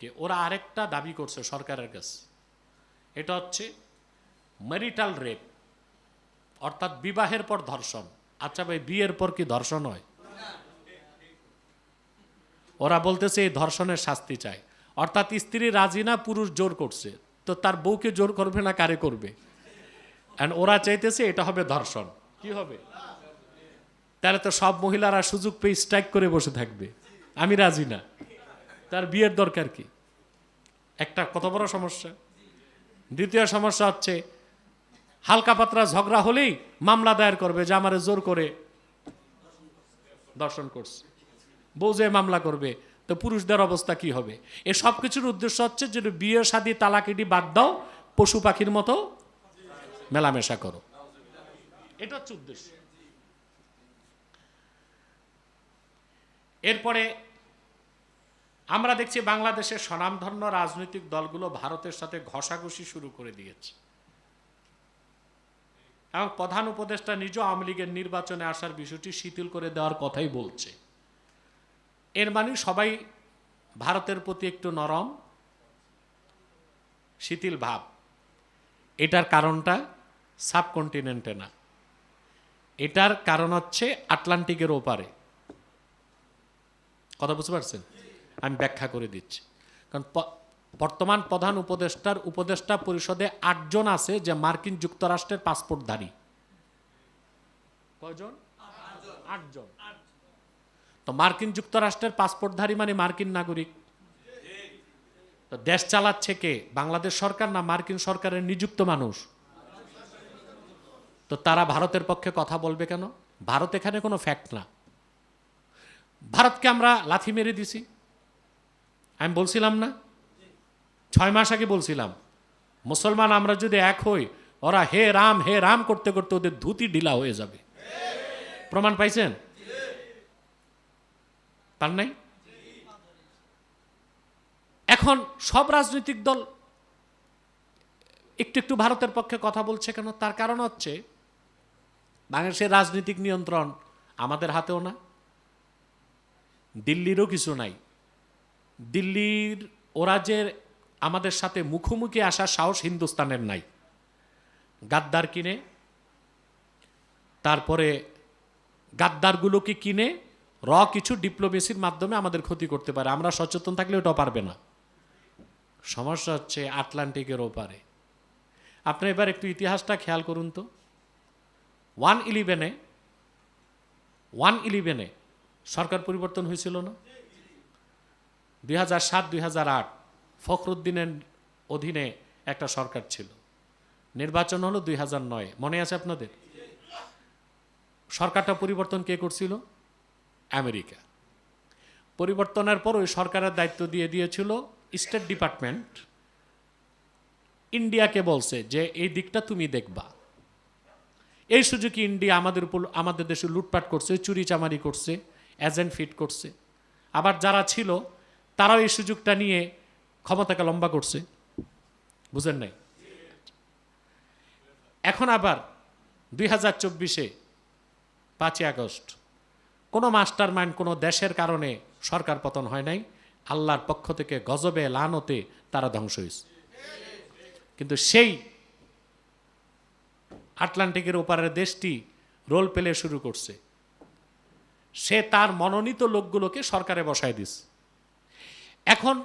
যে ওরা আরেকটা দাবি করছে সরকারের কাছে। এটা হচ্ছে ম্যারিটাল রেপ অর্থাৎ বিবাহের পর ধর্ষণ। আচ্ছা ভাই, বিয়ের পর কি ধর্ষণ হয়? ওরা বলতেছে এই ধর্ষণের শাস্তি চায় অর্থাৎ স্ত্রী রাজি না, পুরুষ জোর করছে। তো তার বউকে জোর করবে না, কারে করবে? অ্যান্ড ওরা চাইতেছে এটা হবে ধর্ষণ। কি হবে? তাহলে তো সব মহিলারা সুযোগ পেয়ে স্ট্রাইক করে বসে থাকবে। আমি রাজি না। তার বিয়ের দরকার কি? একটা কত বড় সমস্যা? দ্বিতীয় সমস্যা হচ্ছে, হালকা পাতলা ঝগড়া হলেই মামলা দায়ের করবে যে আমারে জোর করে দর্শন করছে। বউ যে মামলা করবে, তো পুরুষদের অবস্থা কি হবে? এ সব কিছুর উদ্দেশ্য হচ্ছে যে বিয়ে, শাদী তালাকিটি বাদ দাও, পশু পাখির মতো মেলামেশা করো। এটা হচ্ছে উদ্দেশ্য। এরপরে আমরা দেখছি বাংলাদেশের স্বনামধন্য রাজনৈতিক দলগুলো ভারতের সাথে ঘষাঘষি শুরু করে দিয়েছে। এবং প্রধান উপদেষ্টা নিজ আওয়ামী লীগের নির্বাচনে আসার বিষয়টি শিথিল করে দেওয়ার কথাই বলছে। এর মানে সবাই ভারতের প্রতি একটু নরম, শিথিল ভাব। এটার কারণটা সাবকন্টিনেন্টে না। এটার কারণ হচ্ছে আটলান্টিকের ওপারে। কথা বুঝতে পারছেন? আমি ব্যাখ্যা করে দিচ্ছি। কারণ বর্তমান প্রধান উপদেষ্টার উপদেষ্টা পরিষদে আটজন আছে যে মার্কিন যুক্তরাষ্ট্রের পাসপোর্টধারী। কয়জন? আটজন। তো মার্কিন যুক্তরাষ্ট্রের পাসপোর্টধারী মানে মার্কিন নাগরিক। তো দেশ চালাচ্ছে কে? বাংলাদেশ সরকার না মার্কিন সরকারের নিযুক্ত মানুষ? তো তারা ভারতের পক্ষে কথা বলবে কেন? ভারত এখানে কোনো ফ্যাক্ট না। ভারতকে আমরা লাথি মেরে দিছি। আমি বলছিলাম না? ছয় মাস আগে বলছিলাম, মুসলমান আমরা যদি এক হই, ওরা হে রাম হে রাম করতে করতে ওদের ধুতি ঢিলা হয়ে যাবে। প্রমাণ পাইছেন? পান নাই? এখন সব রাজনৈতিক দল একটু একটু ভারতের পক্ষে কথা বলছে কেন? তার কারণ হচ্ছে, বাংলাদেশের রাজনৈতিক নিয়ন্ত্রণ আমাদের হাতেও না, দিল্লিরও কিছু নাই। দিল্লির ওরা যে আমাদের সাথে মুখোমুখি আসার সাহস হিন্দুস্তানের নাই। গাদ্দার কিনে, তারপরে গাদ্দারগুলোকে কিনে র কিছু ডিপ্লোমেসির মাধ্যমে আমাদের ক্ষতি করতে পারে। আমরা সচেতন থাকলে ওটা পারবে না। সমস্যা হচ্ছে আটলান্টিকের ওপারে আপনি এবার একটু ইতিহাসটা খেয়াল করুন তো। ওয়ান ইলেভেনে ওয়ান ইলেভেনে সরকার পরিবর্তন হয়েছিল না? দুই হাজার সাত, দুই হাজার আট ফখরুদ্দিনের অধীনে একটা সরকার ছিল। নির্বাচন হলো দুই হাজার নয়। মনে আছে আপনাদের? সরকারটা পরিবর্তন কে করছিল? আমেরিকা। পরিবর্তনের পর ওই সরকারের দায়িত্ব দিয়ে দিয়েছিল স্টেট ডিপার্টমেন্ট ইন্ডিয়াকে বলছে যে, এই দিকটা তুমি দেখবা। এই সুযোগে ইন্ডিয়া আমাদের উপর, আমাদের দেশে লুটপাট করছে চুরি চামারি করছে এজেন্ট ফিট করছে। আবার যারা ছিল তারাও এই সুযোগটা নিয়ে ক্ষমতাকে লম্বা করছে। বুঝেন নাই? এখন আবার দুই হাজার চব্বিশে পাঁচই আগস্ট। কোনো মাস্টার মাইন্ড কোনো দেশের কারণে সরকার পতন হয় নাই। আল্লাহর পক্ষ থেকে গজবে, লানতে তারা ধ্বংস হয়েছে। কিন্তু সেই আটলান্টিকের ওপারের দেশটি রোল পেলে শুরু করছে। সে তার মনোনীত লোকগুলোকে সরকারে বসায় দিস এখন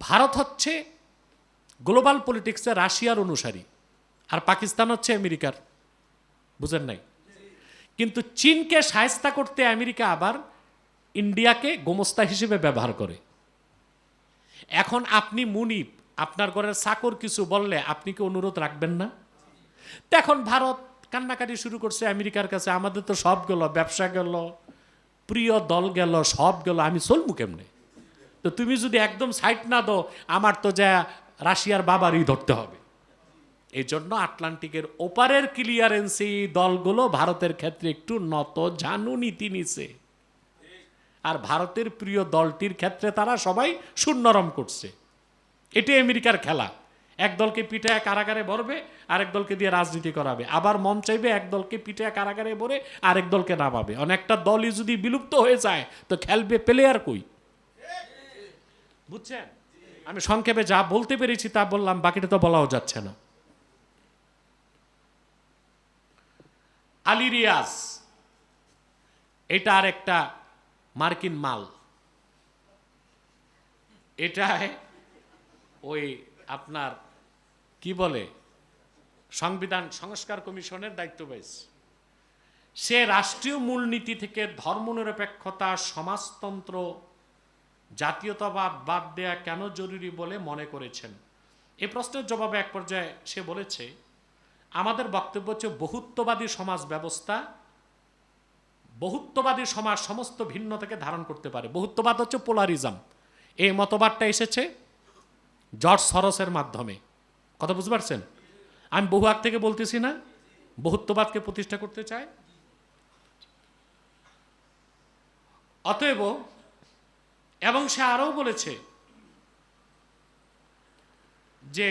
ভারত হচ্ছে গ্লোবাল পলিটিক্সে রাশিয়ার অনুসারী, আর পাকিস্তান হচ্ছে আমেরিকার। বুঝেন নাই? কিন্তু চীনকে সায়স্তা করতে আমেরিকা আবার ইন্ডিয়াকে গোমস্তা হিসেবে ব্যবহার করে। এখন আপনি মুনিপ আপনার ঘরের চাকর কিছু বললে আপনি কি অনুরোধ রাখবেন না? এখন ভারত কান্নাকাটি শুরু করছে আমেরিকার কাছে, আমাদের তো সব গেল, ব্যবসা গেল, প্রিয় দল গেল, সব গেল, আমি চলবো কেমনে? তো তুমি যদি একদম সাইট না দাও, আমার তো যা রাশিয়ার বাবারই ধরতে হবে। এই জন্য আটলান্টিকের ওপারের ক্লিয়ারেন্সি দলগুলো ভারতের ক্ষেত্রে একটু নত জানু নীতি নিছে। আর ভারতের প্রিয় দলটির ক্ষেত্রে তারা সবাই শূন্যরম করছে। এটি আমেরিকার খেলা। এক দলকে পিঠায় কারাগারে ভরবে, আরেক দলকে দিয়ে রাজনীতি করাবে। আবার মন চাইবে এক দলকে পিঠায় কারাগারে ভরে আরেক দলকে নামাবে। অনেকটা দলই যদি বিলুপ্ত হয়ে যায়, তো খেলবে প্লেয়ার কই? বুঝছেন? আমি সংক্ষেপে যা বলতে পেরেছি তা বললাম, বাকিটা তো বলাও যাচ্ছে না। আলী রিয়াজ, এটা আর একটা মার্কিন মাল। এটায় ওই আপনার, কি বলে, সংবিধান সংস্কার কমিশনের দায়িত্ব পেয়েছে সে রাষ্ট্রীয় মূলনীতি থেকে ধর্মনিরপেক্ষতা, সমাজতন্ত্র জাতীয়তাবাদ বাদ দেয়া কেন জরুরি বলে মনে করেছেন? এ প্রশ্নের জবাবে এক পর্যায়ে সে বলেছে, আমাদের বক্তব্য হচ্ছে বহুত্ববাদী সমাজ ব্যবস্থা, বহুত্ববাদী সমাজ সমস্ত ভিন্ন থেকে ধারণ করতে পারে। বহুত্ববাদ হচ্ছে পোলারিজম এই মতবাদটা এসেছে জর্জ সরসের মাধ্যমে। কথা বুঝতে পারছেন? আমি বহু আগ থেকে বলতেছি না, বহুত্ববাদকে প্রতিষ্ঠা করতে চায় অতএব এবং সে আরও বলেছে যে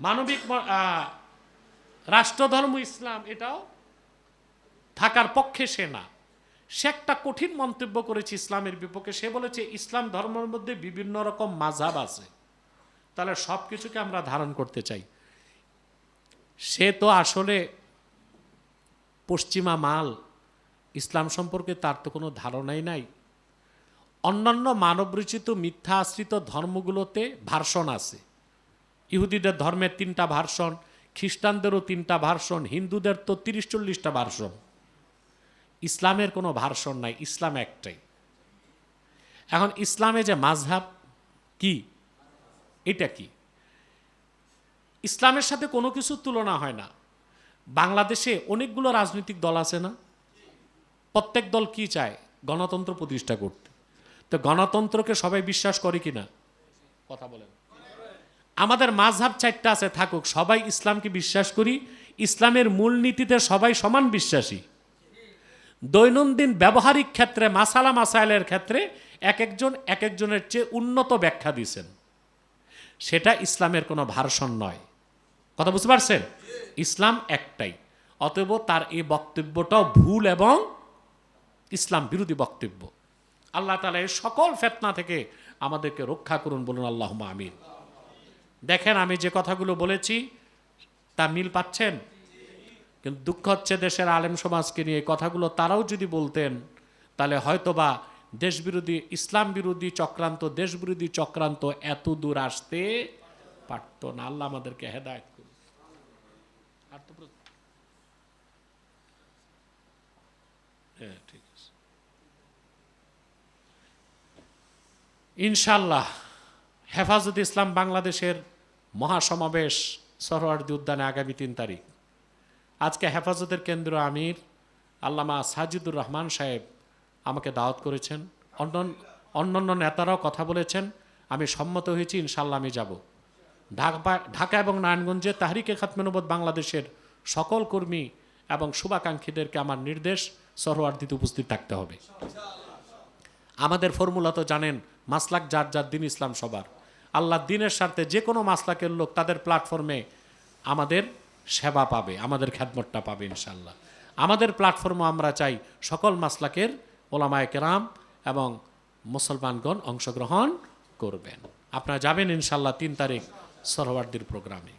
মানবিক রাষ্ট্রধর্ম ইসলাম এটাও থাকার পক্ষে সে না। সে একটা কঠিন মন্তব্য করেছে ইসলামের বিপক্ষে। সে বলেছে, ইসলাম ধর্মের মধ্যে বিভিন্ন রকম মাঝাব আছে। তাহলে সব কিছুকে আমরা ধারণ করতে চাই। সে তো আসলে পশ্চিমা মাল। ইসলাম সম্পর্কে তার তো কোনো ধারণাই নাই। অন্যান্য মানবরচিত মিথ্যা আশ্রিত ধর্মগুলোতে ভার্সন আছে। ইহুদিদের ধর্মের তিনটা ভার্সন, খ্রিস্টানদেরও তিনটা ভার্সন, হিন্দুদের তো তিরিশ চল্লিশটা ভার্সন। ইসলামের কোনো ভার্সন নাই, ইসলাম একটাই। এখন ইসলামে যে মাঝহাব কি? এটা কি? ইসলামের সাথে কোনো কিছু তুলনা হয় না। বাংলাদেশে অনেকগুলো রাজনৈতিক দল আছে না? প্রত্যেক দল কি চায়? গণতন্ত্র প্রতিষ্ঠা করতে। তো গণতন্ত্রকে সবাই বিশ্বাস করে কি না কথা বলেন। আমাদের মাঝহাব চারটা আছে, থাকুক। সবাই ইসলামকে বিশ্বাস করি, ইসলামের মূলনীতিতে সবাই সমান বিশ্বাসী। দৈনন্দিন ব্যবহারিক ক্ষেত্রে, মাসালা মাসাইলের ক্ষেত্রে এক একজন, এক একজনের চেয়ে উন্নত ব্যাখ্যা দিয়েছেন। সেটা ইসলামের কোনো ভার্সন নয়। কথা বুঝতে পারছেন? ইসলাম একটাই। অতএব তার এই বক্তব্যটাও ভুল এবং ইসলাম বিরোধী বক্তব্য। আল্লাহ তালা এই সকল ফেতনা থেকে আমাদেরকে রক্ষা করুন বলুন আল্লাহ আমিন। দেখেন আমি যে কথাগুলো বলেছি তা মিল পাচ্ছেন? কিন্তু দুঃখ হচ্ছে দেশের আলেম সমাজকে নিয়ে কথাগুলো তারাও যদি বলতেন, তাহলে হয়তোবা দেশ বিরোধী ইসলাম বিরোধী চক্রান্ত দেশ বিরোধী চক্রান্ত এত দূর আসতে পারত না। আল্লাহ আমাদেরকে হেদায়ত করুন। আর তো হ্যাঁ ঠিক আছে। ইনশাল্লাহ হেফাজত ইসলাম বাংলাদেশের মহাসমাবেশ সরোয়ার্দি উদ্যানে আগামী তিন তারিখ। আজকে হেফাজতের কেন্দ্র আমির আল্লামা সাজিদুর রহমান সাহেব আমাকে দাওয়াত করেছেন। অন্য অন্যান্য নেতারাও কথা বলেছেন। আমি সম্মত হয়েছি ইনশাল্লাহ আমি যাব। ঢাকা ঢাকা এবং নারায়ণগঞ্জে তাহরিকে খাতমেনবদ বাংলাদেশের সকল কর্মী এবং শুভাকাঙ্ক্ষীদেরকে আমার নির্দেশ সরোয়ার্দিতে উপস্থিত থাকতে হবে। আমাদের ফর্মুলা তো জানেন মাসলাক যার যার দিন ইসলাম সবার। আল্লাহ দিনের স্বার্থে যে কোনো মাসলাকের লোক তাদের প্ল্যাটফর্মে আমাদের সেবা পাবে, আমাদের খ্যাতমতটা পাবে ইনশাল্লাহ আমাদের প্ল্যাটফর্মে আমরা চাই সকল মাসলাকের ওলামায় কেরাম এবং মুসলমানগণ অংশগ্রহণ করবেন। আপনারা যাবেন ইনশাল্লাহ তিন তারিখ সরওয়ার্দির প্রোগ্রামে।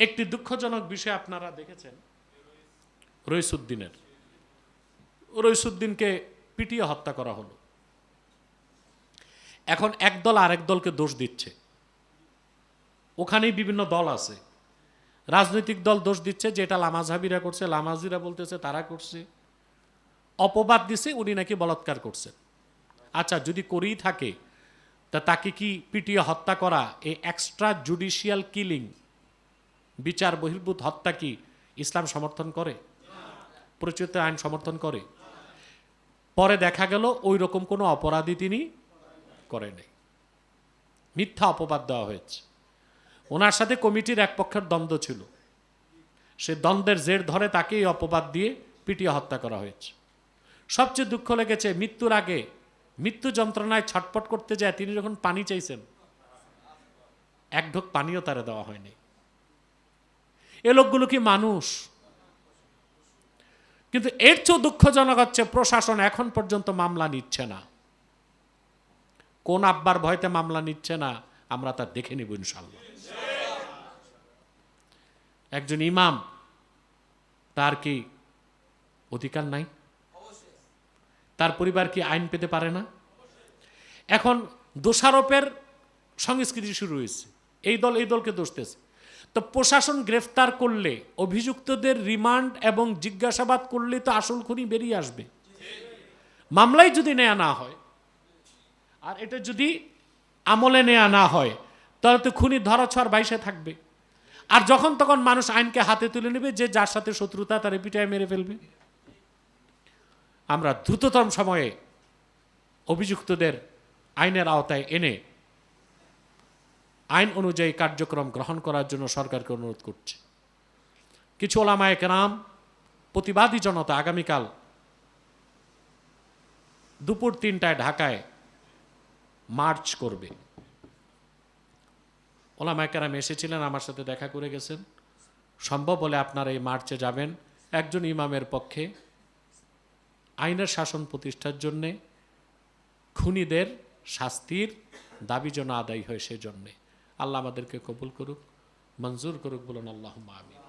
একটি দুঃখজনক বিষয় আপনারা দেখেছেন, রইসুদ্দিনের। রইসুদ্দিনকে পিটিয়ে হত্যা করা হলো। এখন এক দল আরেক দলকে দোষ দিচ্ছে। ওখানেই বিভিন্ন দল আছে। রাজনৈতিক দল দোষ দিচ্ছে যে এটা লামাজহাবিরা করছে লামাজিরা বলতেছে তারা করছে। অপবাদ দিছে, উনি নাকি বলাৎকার করছে আচ্ছা যদি করেই থাকে, তা তাকে কি পিটিয়ে হত্যা করা এই এক্সট্রা জুডিশিয়াল কিলিং বিচার বহির্ভূত হত্যা কি ইসলাম সমর্থন করে? প্রচলিত আইন সমর্থন করে? পরে দেখা গেল ওই রকম কোনো অপরাধী তিনি করে নাই মিথ্যা অপবাদ দেওয়া হয়েছে। ওনার সাথে কমিটির এক পক্ষের দ্বন্দ্ব ছিল। সে দ্বন্দ্বের জের ধরে তাকেই অপবাদ দিয়ে পিটিয়ে হত্যা করা হয়েছে। সবচেয়ে দুঃখ লেগেছে, মৃত্যুর আগে মৃত্যু যন্ত্রণায় ছটপট করতে যায়, তিনি যখন পানি চাইছেন, এক ঢোক পানিও তারে দেওয়া হয়নি। এ লোকগুলো কি মানুষ? কিন্তু এর চেয়েও দুঃখজনক হচ্ছে প্রশাসন এখন পর্যন্ত মামলা নিচ্ছে না। কোন আব্বার ভয়তে মামলা নিচ্ছে না, আমরা তা দেখে নিব ইনশাল্লাহ একজন ইমাম, তার কি অধিকার নাই? তার পরিবার কি আইন পেতে পারে না? এখন দোষারোপের সংস্কৃতি শুরু হয়েছে। এই দল এই দলকে দোষতেছে তো প্রশাসন গ্রেফতার করলে, অভিযুক্তদের রিমান্ড এবং জিজ্ঞাসাবাদ করলে তো আসল খুনি বেরিয়ে আসবে। মামলাই যদি নেওয়া না হয়, আর এটা যদি আমলে নেওয়া না হয়, তাহলে তো খুনি ধরাছোঁয়ার বাইশে থাকবে। আর যখন তখন মানুষ আইনকে হাতে তুলে নেবে, যে যার সাথে শত্রুতা তার পিটায় মেরে ফেলবে। আমরা দ্রুততম সময়ে অভিযুক্তদের আইনের আওতায় এনে আইন অনুযায়ী কার্যক্রম গ্রহণ করার জন্য সরকারকে অনুরোধ করছে। কিছু ওলামায়ক কেরাম, প্রতিবাদী জনতা আগামীকাল দুপুর তিনটায় ঢাকায় মার্চ করবে। ওলামায় কেরাম এসেছিলেন, আমার সাথে দেখা করে গেছেন। সম্ভব হলে আপনারা এই মার্চে যাবেন একজন ইমামের পক্ষে। আইনের শাসন প্রতিষ্ঠার জন্যে খুনিদের শাস্তির দাবি যেন আদায় হয় সেজন্যে। আল্লাহ আমাদেরকে কবুল করুক মঞ্জুর করুক বলুন আল্লাহ আমিন।